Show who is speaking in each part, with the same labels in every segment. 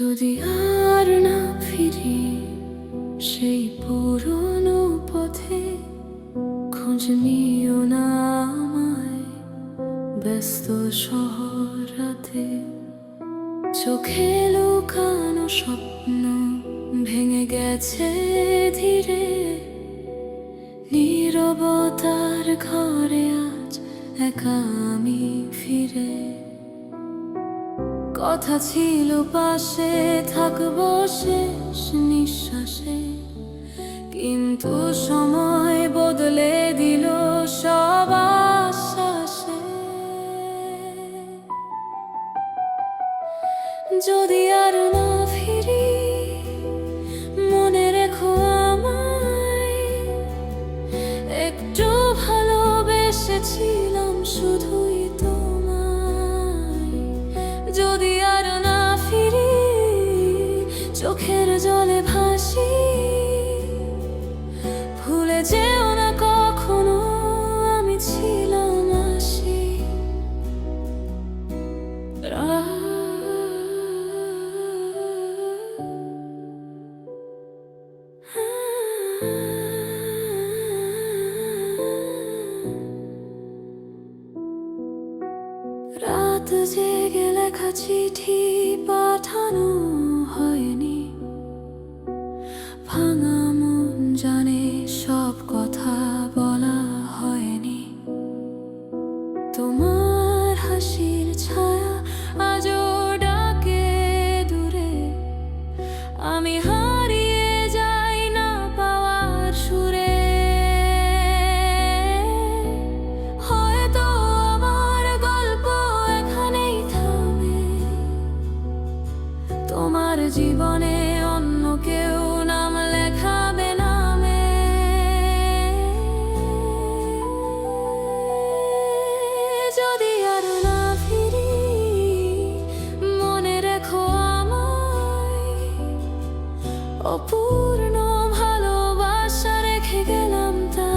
Speaker 1: যদি আর না ফিরি সেই পুরনো পথে খোঁজ নিও না আমায়। ব্যস্ত শহর রাতে চোখে লুকানো স্বপ্ন ভেঙে গেছে ধীরে। নীরবতার ঘরে আজ একা আমি ফিরে। কথা ছিল পাশে, থাকব শেষ নিঃশ্বাসে। কিন্তু সময় বদলে দিল সব আশ্বাসে। যদি আর না ফিরি, মনে রেখো আমায়। একটু ভালোবেসেছিলাম চোখের জলে ভাসি। ভুলে যেও না কখনো আমি ছিলাম আসি। রাত জেগে লেখা চিঠি পাঠানো। সব কথা বলা হয়নি। তোমার হাসির ছায়া আজও ডাকে দূরে। আমি হারিয়ে যাই না পাওয়ার সুরে। হয়তো আমার গল্প এখানেই থামে। তোমার জীবনে অন্য কেউ অপূর্ণ ভালোবাসা রেখে গেলাম তা।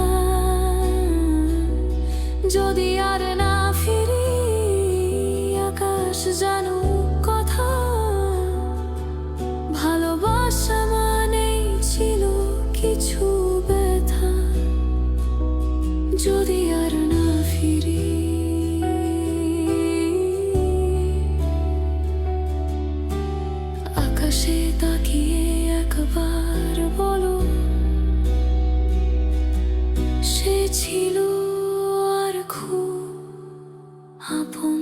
Speaker 1: যদি আর না ফিরি, আকাশ জানো কথা। ভালোবাসা মানেই ছিল কিছু ব্যথা। যদি আর না ফিরি ছিল আর খুব আপন